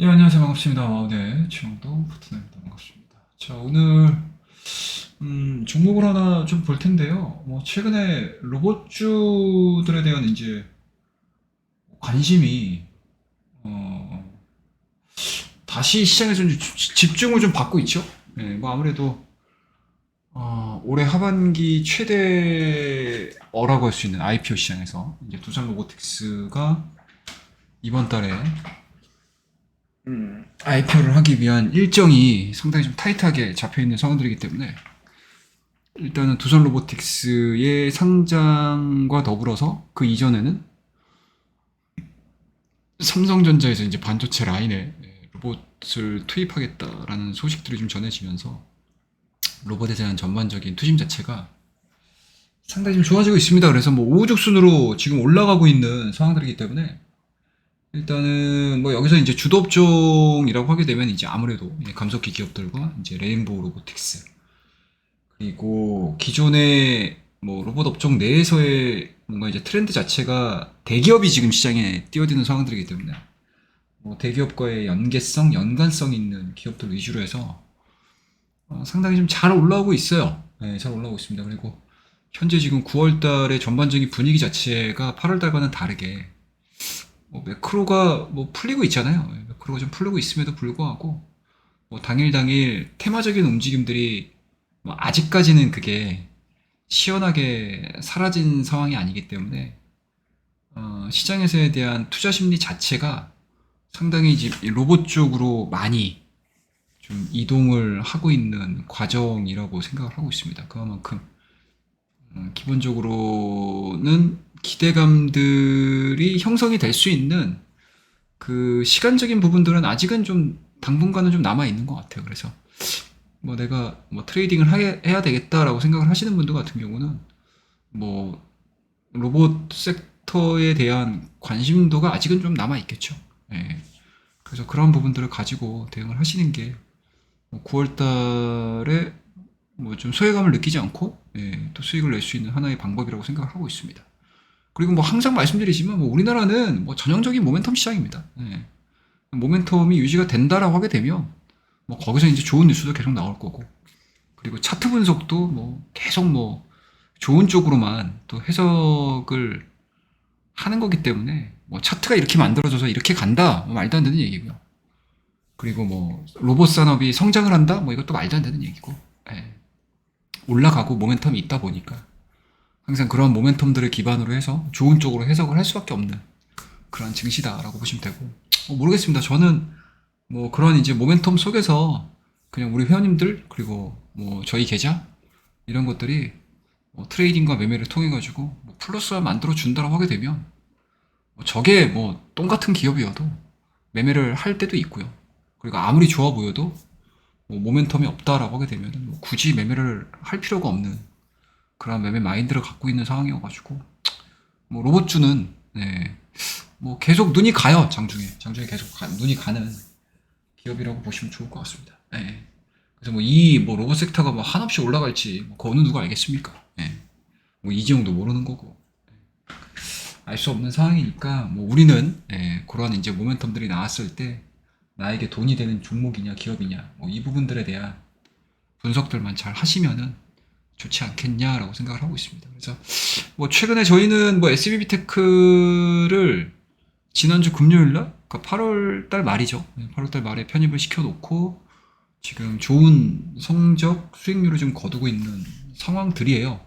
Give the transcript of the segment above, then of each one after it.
예, 안녕하세요. 반갑습니다. 아, 네, 최영도 파트너입니다. 반갑습니다. 자, 오늘, 음, 종목을 하나 좀 볼 텐데요. 뭐, 최근에 로봇주들에 대한 이제 관심이, 어, 다시 시장에서 좀 집- 집중을 좀 받고 있죠. 예, 뭐, 아무래도, 어, 올해 하반기 최대어라고 할 수 있는 IPO 시장에서 이제 두산 로보틱스가 이번 달에 음, IPO를 하기 위한 일정이 상당히 좀 타이트하게 잡혀 있는 상황들이기 때문에 일단은 두산 로보틱스의 상장과 더불어서 그 이전에는 삼성전자에서 이제 반도체 라인에 로봇을 투입하겠다라는 소식들이 좀 전해지면서 로봇에 대한 전반적인 투심 자체가 상당히 좀 좋아지고 있습니다. 그래서 뭐 우후죽순으로 지금 올라가고 있는 상황들이기 때문에 일단은 뭐 여기서 이제 주도업종이라고 하게 되면 이제 아무래도 감속기 기업들과 이제 레인보우 로보틱스 그리고 기존의 뭐 로봇 업종 내에서의 뭔가 이제 트렌드 자체가 대기업이 지금 시장에 뛰어드는 상황들이기 때문에 뭐 대기업과의 연계성, 연관성 있는 기업들 위주로 해서 어, 상당히 좀 잘 올라오고 있어요. 네, 잘 올라오고 있습니다. 그리고 현재 지금 9월 달의 전반적인 분위기 자체가 8월 달과는 다르게 뭐 매크로가 뭐 풀리고 있잖아요. 예, 매크로가 좀 풀리고 있음에도 불구하고 뭐 당일 당일 테마적인 움직임들이 뭐 아직까지는 그게 시원하게 사라진 상황이 아니기 때문에 어, 시장에서에 대한 투자 심리 자체가 상당히 로봇 쪽으로 많이 좀 이동을 하고 있는 과정이라고 생각을 하고 있습니다. 그만큼 음, 기본적으로는 기대감들이 형성이 될 수 있는 그 시간적인 부분들은 아직은 좀 당분간은 좀 남아 있는 것 같아요. 그래서 뭐 내가 뭐 트레이딩을 하게, 해야 되겠다라고 생각을 하시는 분들 같은 경우는 뭐 로봇 섹터에 대한 관심도가 아직은 좀 남아 있겠죠. 예. 그래서 그런 부분들을 가지고 대응을 하시는 게 9월 달에 뭐 좀 소외감을 느끼지 않고 예, 또 수익을 낼 수 있는 하나의 방법이라고 생각을 하고 있습니다. 그리고 뭐 항상 말씀드리지만 뭐 우리나라는 뭐 전형적인 모멘텀 시장입니다. 예. 모멘텀이 유지가 된다라고 하게 되면 뭐 거기서 이제 좋은 뉴스도 계속 나올 거고 그리고 차트 분석도 뭐 계속 뭐 좋은 쪽으로만 또 해석을 하는 거기 때문에 뭐 차트가 이렇게 만들어져서 이렇게 간다 뭐 말도 안 되는 얘기고요. 그리고 뭐 로봇 산업이 성장을 한다 뭐 이것도 말도 안 되는 얘기고 예. 올라가고 모멘텀이 있다 보니까 항상 그런 모멘텀들을 기반으로 해서 좋은 쪽으로 해석을 할 수밖에 없는 그런 증시다라고 보시면 되고 어, 모르겠습니다. 저는 뭐 그런 이제 모멘텀 속에서 그냥 우리 회원님들 그리고 뭐 저희 계좌 이런 것들이 뭐 트레이딩과 매매를 통해 가지고 뭐 플러스와 만들어 준다라고 하게 되면 뭐 저게 뭐 똥 같은 기업이어도 매매를 할 때도 있고요. 그리고 아무리 좋아 보여도 뭐 모멘텀이 없다라고 하게 되면 뭐 굳이 매매를 할 필요가 없는 그런 매매 마인드를 갖고 있는 상황이어가지고 뭐 로봇주는 네, 뭐 계속 눈이 가요 장중에 장중에 계속 가- 눈이 가는 기업이라고 보시면 좋을 것 같습니다. 네. 그래서 뭐 이뭐 로봇 섹터가 뭐 한없이 올라갈지 뭐 그거는 누가 알겠습니까? 네. 뭐 이지용도 모르는 거고 알수 없는 상황이니까 뭐 우리는 예, 그러한 이제 모멘텀들이 나왔을 때 나에게 돈이 되는 종목이냐 기업이냐 뭐 이 부분들에 대한 분석들만 잘 하시면은 좋지 않겠냐라고 생각을 하고 있습니다. 그래서 뭐 최근에 저희는 뭐 SBB 테크를 지난주 금요일 날, 그러니까 8월 달 말이죠. 8월 달 말에 편입을 시켜놓고 지금 좋은 성적 수익률을 좀 거두고 있는 상황들이에요.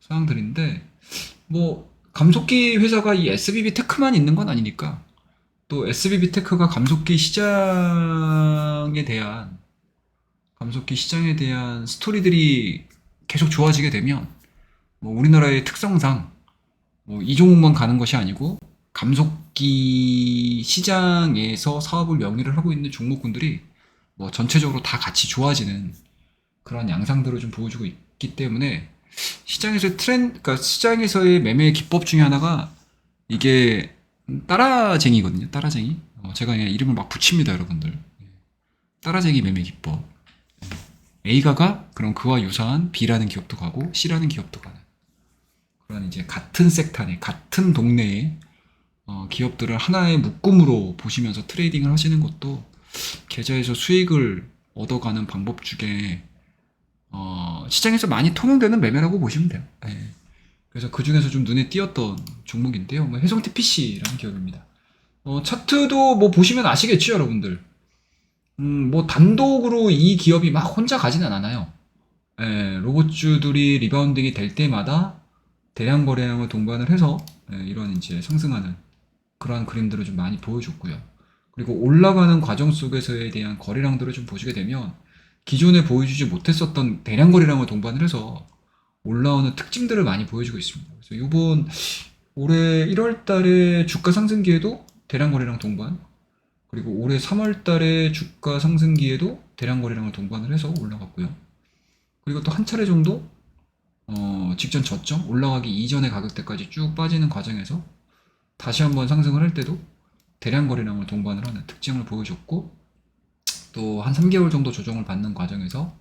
상황들인데 뭐 감속기 회사가 이 SBB 테크만 있는 건 아니니까 또 SBB 테크가 감속기 시장에 대한 감속기 시장에 대한 스토리들이 계속 좋아지게 되면 뭐 우리나라의 특성상 뭐 이 종목만 가는 것이 아니고 감속기 시장에서 사업을 영위를 하고 있는 종목군들이 뭐 전체적으로 다 같이 좋아지는 그런 양상들을 좀 보여주고 있기 때문에 시장에서 트렌, 그러니까 시장에서의 매매 기법 중에 하나가 이게 따라쟁이거든요. 따라쟁이. 어, 제가 이름을 막 붙입니다, 여러분들. 따라쟁이 매매 기법. A가 가, 그럼 그와 유사한 B라는 기업도 가고 C라는 기업도 가는. 그런 이제 같은 섹터 내, 같은 동네에 어, 기업들을 하나의 묶음으로 보시면서 트레이딩을 하시는 것도 계좌에서 수익을 얻어가는 방법 중에 어, 시장에서 많이 통용되는 매매라고 보시면 돼요. 예. 그래서 그 중에서 좀 눈에 띄었던 종목인데요. 뭐 해성T PC라는 기업입니다. 어, 차트도 뭐 보시면 아시겠죠, 여러분들. 음, 뭐 단독으로 이 기업이 막 혼자 가지는 않아요. 예, 로봇주들이 리바운딩이 될 때마다 대량 거래량을 동반을 해서 예, 이런 이제 상승하는 그러한 그림들을 좀 많이 보여줬고요. 그리고 올라가는 과정 속에서에 대한 거래량들을 좀 보시게 되면 기존에 보여주지 못했었던 대량 거래량을 동반을 해서 올라오는 특징들을 많이 보여주고 있습니다. 그래서 이번 올해 1월 달에 주가 상승기에도 대량 거래량 동반, 그리고 올해 3월 달에 주가 상승기에도 대량 거래량을 동반을 해서 올라갔고요. 그리고 또 한 차례 정도 어, 직전 저점 올라가기 이전의 가격대까지 쭉 빠지는 과정에서 다시 한번 상승을 할 때도 대량 거래량을 동반을 하는 특징을 보여줬고 또 한 3개월 정도 조정을 받는 과정에서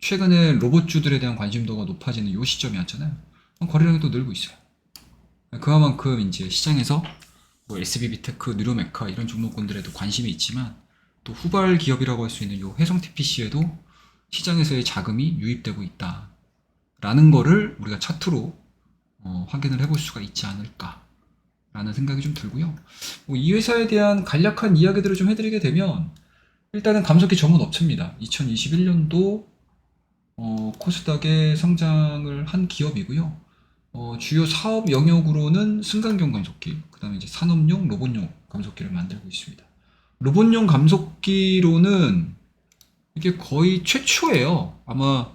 최근에 로봇주들에 대한 관심도가 높아지는 이 시점이었잖아요. 거래량이 또 늘고 있어요. 그만큼 이제 시장에서 뭐 SBB테크, 뉴로메카 이런 종목군들에도 관심이 있지만 또 후발 기업이라고 할 수 있는 요 해성 TPC에도 시장에서의 자금이 유입되고 있다 라는 거를 우리가 차트로 어, 확인을 해볼 수가 있지 않을까 라는 생각이 좀 들고요. 뭐 이 회사에 대한 간략한 이야기들을 좀 해드리게 되면 일단은 감속기 전문 업체입니다. 2021년도 어, 코스닥에 상장을 한 기업이고요. 어, 주요 사업 영역으로는 승강경 감속기, 그 다음에 이제 산업용, 로봇용 감속기를 만들고 있습니다. 로봇용 감속기로는 이게 거의 최초예요. 아마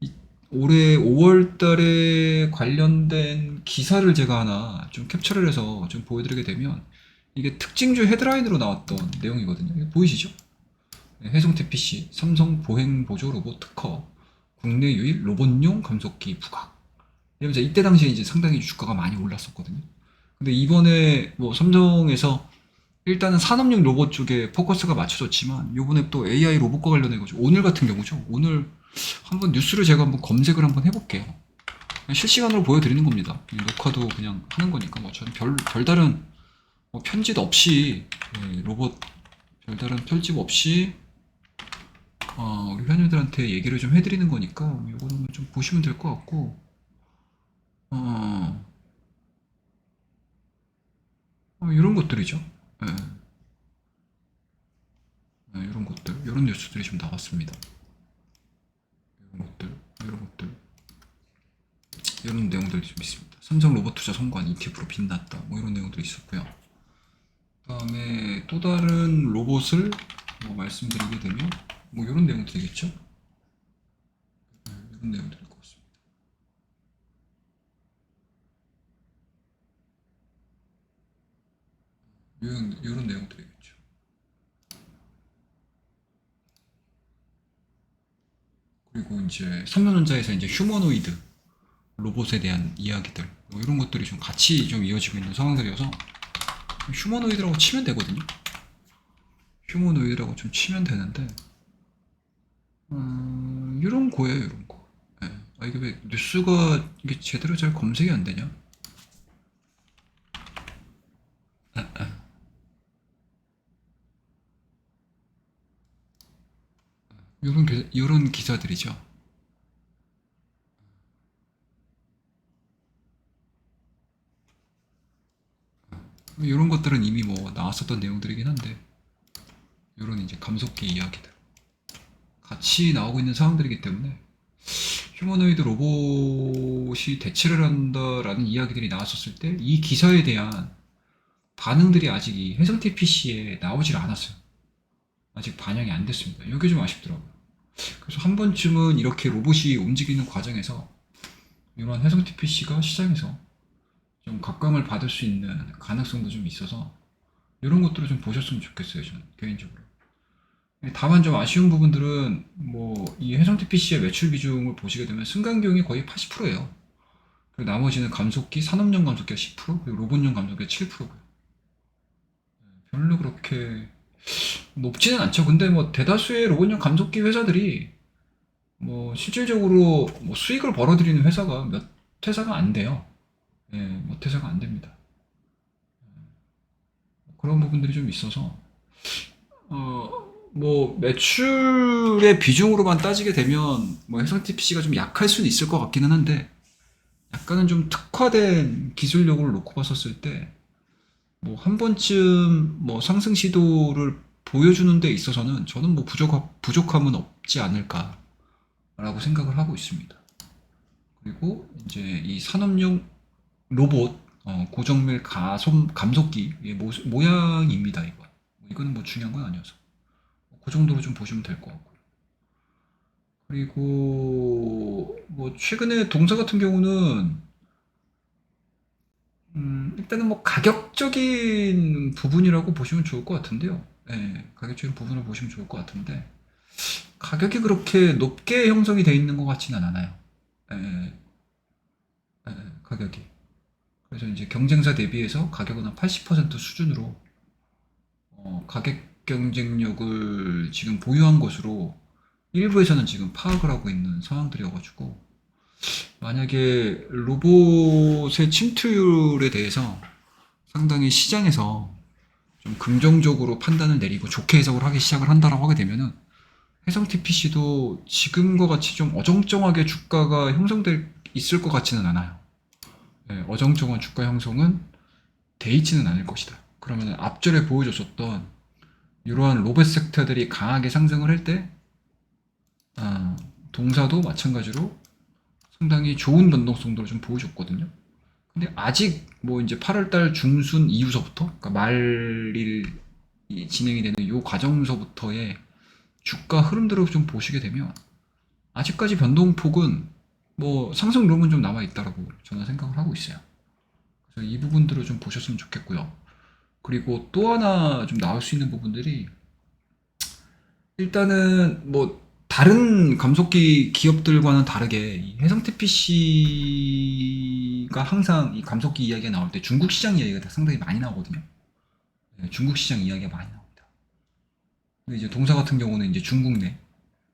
이- 올해 5월 달에 관련된 기사를 제가 하나 좀 캡처를 해서 좀 보여드리게 되면 이게 특징주 헤드라인으로 나왔던 내용이거든요. 보이시죠? 네, 해성태 PC, 삼성 보행 보조 로봇 특허, 국내 유일 로봇용 감속기 부각. 이러면서 이때 당시에 이제 상당히 주가가 많이 올랐었거든요. 근데 이번에 뭐 삼성에서 일단은 산업용 로봇 쪽에 포커스가 맞춰졌지만 요번에 또 AI 로봇과 관련해 가지고 오늘 같은 경우죠. 오늘 한번 뉴스를 제가 한번 검색을 한번 해볼게요. 실시간으로 보여드리는 겁니다. 이 녹화도 그냥 하는 거니까 뭐 저는 별 별다른 뭐 편집 없이 예, 로봇 별다른 편집 없이 어, 우리 회원님들한테 얘기를 좀 해드리는 거니까 뭐 이거는 좀 보시면 될 것 같고 어, 어, 이런 것들이죠. 예. 네, 이런 것들, 이런 뉴스들이 좀 나왔습니다. 이런 것들, 이런 것들, 이런 내용들이 좀 있습니다. 삼성 로봇 투자 성관 ETF로 빛났다. 뭐 이런 내용도 있었고요. 그다음에 또 다른 로봇을 뭐 말씀드리게 되면 뭐 이런 내용들이겠죠. 네, 이런 내용들일 것 같습니다. 이런 이런 내용들이겠죠. 그리고 이제 삼성전자에서 이제 휴머노이드 로봇에 대한 이야기들 뭐 이런 것들이 좀 같이 좀 이어지고 있는 상황들이어서 휴머노이드라고 치면 되거든요. 휴머노이드라고 좀 치면 되는데 음, 이런 거예요, 이런 거. 예. 아 이게 왜 뉴스가 이게 제대로 잘 검색이 안 되냐? 이런 기, 이런 기사들이죠. 이런 것들은 이미 뭐 나왔었던 내용들이긴 한데 이런 이제 감속기 이야기들 같이 나오고 있는 상황들이기 때문에 휴머노이드 로봇이 대체를 한다라는 이야기들이 나왔었을 때 이 기사에 대한 반응들이 아직 이 해성T PC에 나오질 않았어요. 아직 반영이 안 됐습니다. 이게 좀 아쉽더라고요. 그래서 한 번쯤은 이렇게 로봇이 움직이는 과정에서 이런 해성T PC가 시장에서 좀 각광을 받을 수 있는 가능성도 좀 있어서 이런 것들을 좀 보셨으면 좋겠어요. 저는 개인적으로. 다만 좀 아쉬운 부분들은 뭐 이 해성T PC의 매출 비중을 보시게 되면 승강경이 거의 80%예요. 그리고 나머지는 감속기, 산업용 감속기가 10%, 그리고 로봇용 감속기가 7%고요. 별로 그렇게 높지는 않죠. 근데 뭐 대다수의 로봇용 감속기 회사들이 뭐 실질적으로 뭐 수익을 벌어들이는 회사가 몇 회사가 안 돼요. 예, 몇 회사가 안 됩니다. 그런 부분들이 좀 있어서 어 뭐 매출의 비중으로만 따지게 되면 뭐 해성 TPC가 좀 약할 수는 있을 것 같기는 한데 약간은 좀 특화된 기술력을 놓고 봤었을 때 뭐 한 번쯤 뭐 상승 시도를 보여주는 데 있어서는 저는 뭐 부족 부족함은 없지 않을까라고 생각을 하고 있습니다. 그리고 이제 이 산업용 로봇 어, 고정밀 가속 감속기의 모, 모양입니다. 이거 이거는 뭐 중요한 건 아니어서 그 정도로 좀 보시면 될 것 같고요. 그리고 뭐 최근에 동사 같은 경우는 음, 일단은 뭐 가격적인 부분이라고 보시면 좋을 것 같은데요. 예, 가격적인 부분을 보시면 좋을 것 같은데 가격이 그렇게 높게 형성이 되어 있는 것 같지는 않아요. 예, 예, 가격이. 그래서 이제 경쟁사 대비해서 가격은 한 80% 수준으로 어, 가격 경쟁력을 지금 보유한 것으로 일부에서는 지금 파악을 하고 있는 상황들이어가지고 만약에 로봇의 침투율에 대해서 상당히 시장에서 좀 긍정적으로 판단을 내리고 좋게 해석을 하기 시작을 한다라고 하게 되면은 해성 TPC도 지금과 같이 좀 어정쩡하게 주가가 형성될 있을 것 같지는 않아요. 예, 어정쩡한 주가 형성은 돼 있지는 않을 것이다. 그러면 앞전에 보여줬었던 이러한 로봇 섹터들이 강하게 상승을 할 때, 아, 동사도 마찬가지로 상당히 좋은 변동성도를 좀 보여줬거든요. 근데 아직 뭐 이제 8월달 중순 이후서부터, 그러니까 말일 이 진행이 되는 이 과정서부터의 주가 흐름들을 좀 보시게 되면 아직까지 변동폭은 뭐 상승 룸은 좀 남아 있다라고 저는 생각을 하고 있어요. 그래서 이 부분들을 좀 보셨으면 좋겠고요. 그리고 또 하나 좀 나올 수 있는 부분들이 일단은 뭐 다른 감속기 기업들과는 다르게 이 해성 TPC가 항상 이 감속기 이야기가 나올 때 중국 시장 이야기가 상당히 많이 나오거든요. 네, 중국 시장 이야기가 많이 나옵니다. 근데 이제 동사 같은 경우는 이제 중국 내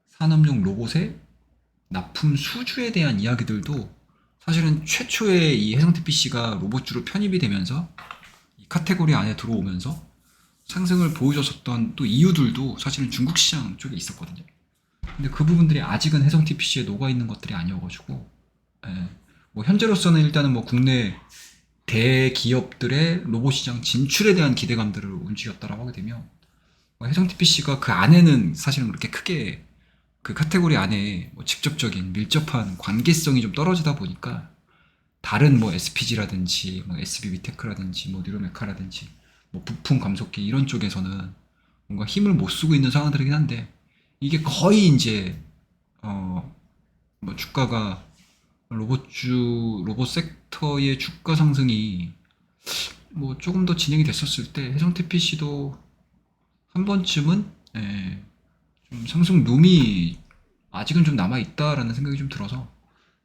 산업용 로봇의 납품 수주에 대한 이야기들도 사실은 최초의 이 해성 TPC가 로봇주로 편입이 되면서 이 카테고리 안에 들어오면서 상승을 보여줬었던 또 이유들도 사실은 중국 시장 쪽에 있었거든요. 근데 그 부분들이 아직은 해성 TPC에 녹아 있는 것들이 아니어가지고, 예, 뭐 현재로서는 일단은 뭐 국내 대기업들의 로봇 시장 진출에 대한 기대감들을 움직였다라고 하게 되면 뭐 해성 TPC가 그 안에는 사실은 그렇게 크게 그 카테고리 안에 뭐 직접적인 밀접한 관계성이 좀 떨어지다 보니까 다른 뭐 SPG라든지 뭐 SB 위테크라든지 뭐 뉴로메카라든지 뭐 부품 감속기 이런 쪽에서는 뭔가 힘을 못 쓰고 있는 상황들이긴 한데 이게 거의 이제 어 뭐 주가가 로봇주 로봇 섹터의 주가 상승이 뭐 조금 더 진행이 됐었을 때 해성 TPC도 한 번쯤은 예, 좀 상승 룸이 아직은 좀 남아 있다라는 생각이 좀 들어서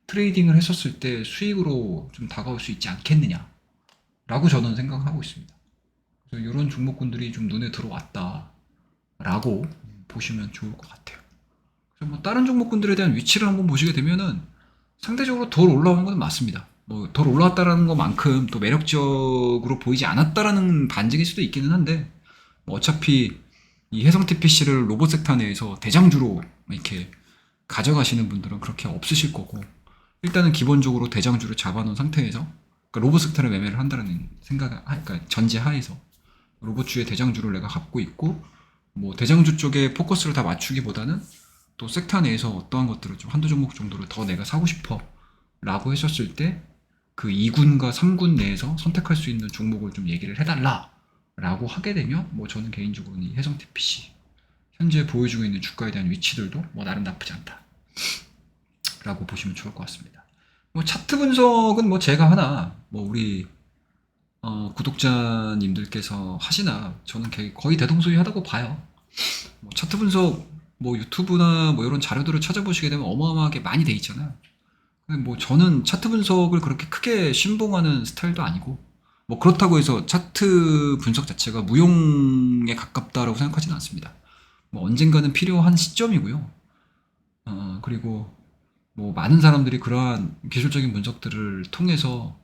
트레이딩을 했었을 때 수익으로 좀 다가올 수 있지 않겠느냐라고 저는 생각을 하고 있습니다. 그래서 이런 종목군들이 좀 눈에 들어왔다라고 보시면 좋을 것 같아요. 그래서 뭐 다른 종목군들에 대한 위치를 한번 보시게 되면은 상대적으로 덜 올라오는 건 맞습니다. 뭐 덜 올라왔다라는 것만큼 또 매력적으로 보이지 않았다라는 반증일 수도 있기는 한데 뭐 어차피 이 해성 TPC를 로봇 섹터 내에서 대장주로 이렇게 가져가시는 분들은 그렇게 없으실 거고 일단은 기본적으로 대장주를 잡아놓은 상태에서 그러니까 로봇 섹터를 매매를 한다는 생각, 그러니까 전제 하에서 로봇주의 대장주를 내가 갖고 있고 뭐 대장주 쪽에 포커스를 다 맞추기보다는 또 섹터 내에서 어떠한 것들을 좀 한두 종목 정도를 더 내가 사고 싶어 라고 하셨을 때 그 2군과 3군 내에서 선택할 수 있는 종목을 좀 얘기를 해달라 라고 하게 되면 뭐 저는 개인적으로는 이 해성 TPC 현재 보여주고 있는 주가에 대한 위치들도 뭐 나름 나쁘지 않다 라고 보시면 좋을 것 같습니다. 뭐 차트 분석은 뭐 제가 하나 뭐 우리 어, 구독자님들께서 하시나 저는 개- 거의 대동소이하다고 봐요 뭐 차트 분석 뭐 유튜브나 뭐 이런 자료들을 찾아보시게 되면 어마어마하게 많이 돼 있잖아요 근데 뭐 저는 차트 분석을 그렇게 크게 신봉하는 스타일도 아니고 뭐 그렇다고 해서 차트 분석 자체가 무용에 가깝다라고 생각하지는 않습니다. 뭐 언젠가는 필요한 시점이고요. 어, 그리고 뭐 많은 사람들이 그러한 기술적인 분석들을 통해서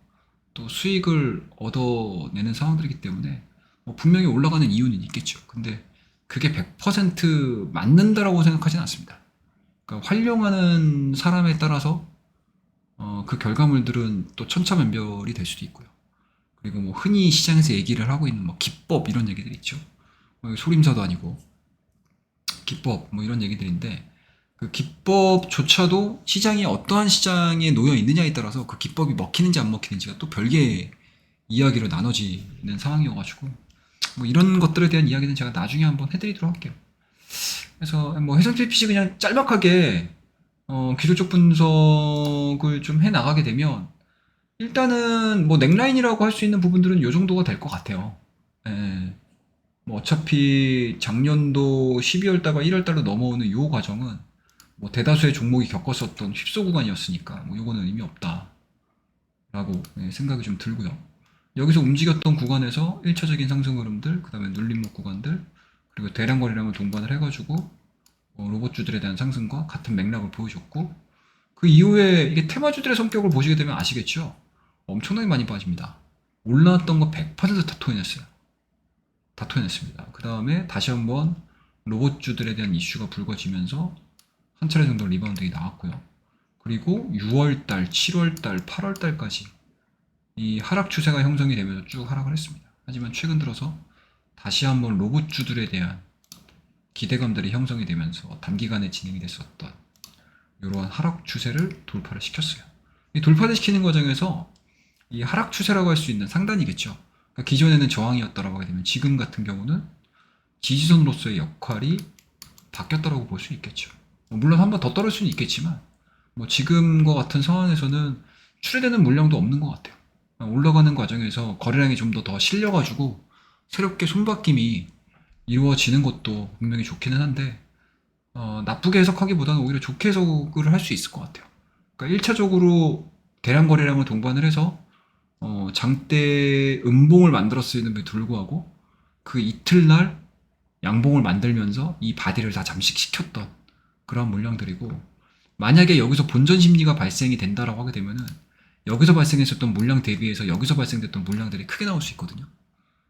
또 수익을 얻어내는 상황들이기 때문에 뭐 분명히 올라가는 이유는 있겠죠. 근데 그게 100% 맞는다라고 생각하진 않습니다. 그러니까 활용하는 사람에 따라서 어, 그 결과물들은 또 천차만별이 될 수도 있고요. 그리고 뭐 흔히 시장에서 얘기를 하고 있는 뭐 기법 이런 얘기들 있죠. 뭐 소림사도 아니고 기법 뭐 이런 얘기들인데 그 기법조차도 시장이 어떠한 시장에 놓여 있느냐에 따라서 그 기법이 먹히는지 안 먹히는지가 또 별개의 이야기로 나눠지는 상황이어가지고 뭐 이런 것들에 대한 이야기는 제가 나중에 한번 해드리도록 할게요. 그래서 뭐 해상 PPC 그냥 짤막하게 어, 기술적 분석을 좀 해 나가게 되면 일단은 뭐 넥라인이라고 할 수 있는 부분들은 요 정도가 될 것 같아요. 예. 뭐 어차피 작년도 12월 달과 1월 달로 넘어오는 요 과정은 뭐 대다수의 종목이 겪었었던 휩소 구간이었으니까 뭐 요거는 의미 없다라고 예, 생각이 좀 들고요. 여기서 움직였던 구간에서 1차적인 상승 흐름들, 그 다음에 눌림목 구간들, 그리고 대량 거래량을 동반을 해가지고 어, 로봇주들에 대한 상승과 같은 맥락을 보여줬고 그 이후에 이게 테마주들의 성격을 보시게 되면 아시겠죠? 엄청나게 많이 빠집니다. 올라왔던 거 100%다 토해냈어요. 다 토해냈습니다. 그 다음에 다시 한번 로봇주들에 대한 이슈가 불거지면서 한 차례 정도 리바운드가 나왔고요. 그리고 6월달, 7월달, 8월달까지 이 하락 추세가 형성이 되면서 쭉 하락을 했습니다. 하지만 최근 들어서 다시 한번 로봇주들에 대한 기대감들이 형성이 되면서 단기간에 진행이 됐었던 이러한 하락 추세를 돌파를 시켰어요. 이 돌파를 시키는 과정에서 이 하락 추세라고 할 수 있는 상단이겠죠. 그러니까 기존에는 저항이었다라고 하게 되면 지금 같은 경우는 지지선으로서의 역할이 바뀌었다라고 볼 수 있겠죠. 뭐 물론 한 번 더 떨어질 수는 있겠지만 뭐 지금과 같은 상황에서는 출회되는 물량도 없는 것 같아요. 올라가는 과정에서 거래량이 좀 더 더 실려가지고 새롭게 손바뀜이 이루어지는 것도 분명히 좋기는 한데 어, 나쁘게 해석하기보다는 오히려 좋게 해석을 할 수 있을 것 같아요. 그러니까 1차적으로 대량 거래량을 동반을 해서 어, 장대 음봉을 만들었음에도 불구하고 그 이틀날 양봉을 만들면서 이 바디를 다 잠식시켰던 그런 물량들이고 만약에 여기서 본전 심리가 발생이 된다라고 하게 되면은 여기서 발생했었던 물량 대비해서 여기서 발생됐던 물량들이 크게 나올 수 있거든요.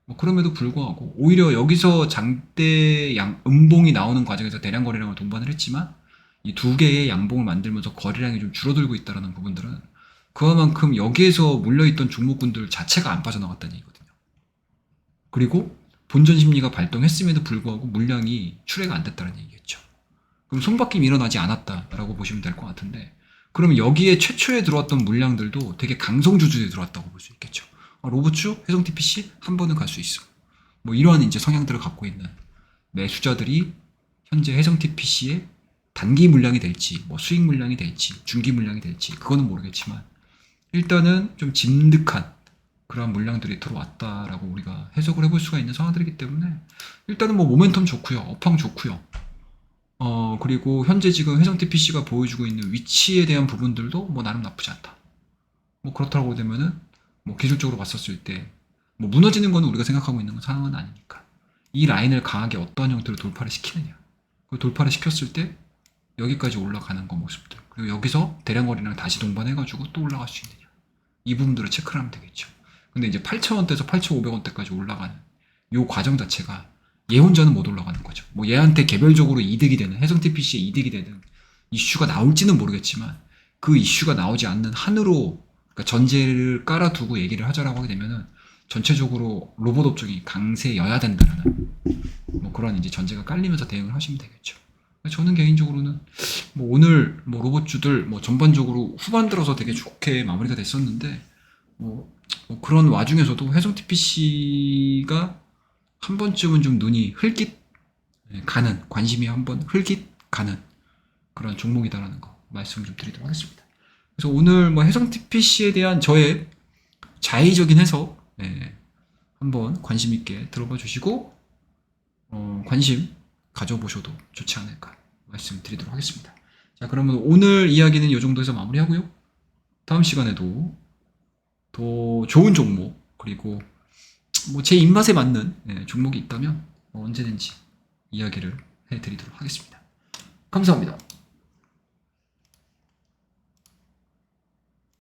뭐 그럼에도 불구하고 오히려 여기서 장대 양 음봉이 나오는 과정에서 대량 거래량을 동반을 했지만 이 두 개의 양봉을 만들면서 거래량이 좀 줄어들고 있다는 부분들은 그만큼 여기에서 물려있던 종목군들 자체가 안 빠져나갔다는 얘기거든요. 그리고 본전 심리가 발동했음에도 불구하고 물량이 출회가 안 됐다는 얘기겠죠. 그럼 손바뀜이 일어나지 않았다라고 보시면 될 것 같은데 그러면 여기에 최초에 들어왔던 물량들도 되게 강성 주주에 들어왔다고 볼 수 있겠죠. 아, 로봇주, 해성 TPC 한 번은 갈 수 있어. 뭐 이러한 이제 성향들을 갖고 있는 매수자들이 현재 해성 TPC의 단기 물량이 될지, 뭐 수익 물량이 될지, 중기 물량이 될지 그거는 모르겠지만 일단은 좀 진득한 그러한 물량들이 들어왔다라고 우리가 해석을 해볼 수가 있는 상황들이기 때문에 일단은 뭐 모멘텀 좋고요, 업황 좋고요. 어 그리고 현재 지금 해성 TPC가 보여주고 있는 위치에 대한 부분들도 뭐 나름 나쁘지 않다. 뭐 그렇다고 되면은 뭐 기술적으로 봤었을 때 뭐 무너지는 거는 우리가 생각하고 있는 상황은 아니니까 이 라인을 강하게 어떠한 형태로 돌파를 시키느냐. 그 돌파를 시켰을 때 여기까지 올라가는 거 모습들 그리고 여기서 대량 거래량 다시 동반해가지고 또 올라갈 수 있느냐. 이 부분들을 체크를 하면 되겠죠. 근데 이제 8,000원대에서 8,500원대까지 올라가는 요 과정 자체가 얘 혼자는 못 올라가는 거죠 뭐 얘한테 개별적으로 이득이 되는 해성 TPC에 이득이 되는 이슈가 나올지는 모르겠지만 그 이슈가 나오지 않는 한으로 그러니까 전제를 깔아두고 얘기를 하자라고 하게 되면은 전체적으로 로봇 업종이 강세여야 된다는 뭐 그런 이제 전제가 깔리면서 대응을 하시면 되겠죠. 저는 개인적으로는 뭐 오늘 뭐 로봇주들 뭐 전반적으로 후반 들어서 되게 좋게 마무리가 됐었는데 뭐, 뭐 그런 와중에서도 해성 TPC가 한 번쯤은 좀 눈이 흘깃 가는 관심이 한 번 흘깃 가는 그런 종목이다라는 거 말씀을 좀 드리도록 하겠습니다. 그래서 오늘 뭐 해성 TPC에 대한 저의 자의적인 해석 네, 한번 관심 있게 들어봐 주시고 어, 관심 가져보셔도 좋지 않을까 말씀드리도록 하겠습니다. 자 그러면 오늘 이야기는 이 정도에서 마무리하고요. 다음 시간에도 더 좋은 종목 그리고 뭐 제 입맛에 맞는 네, 종목이 있다면 언제든지 이야기를 해드리도록 하겠습니다. 감사합니다.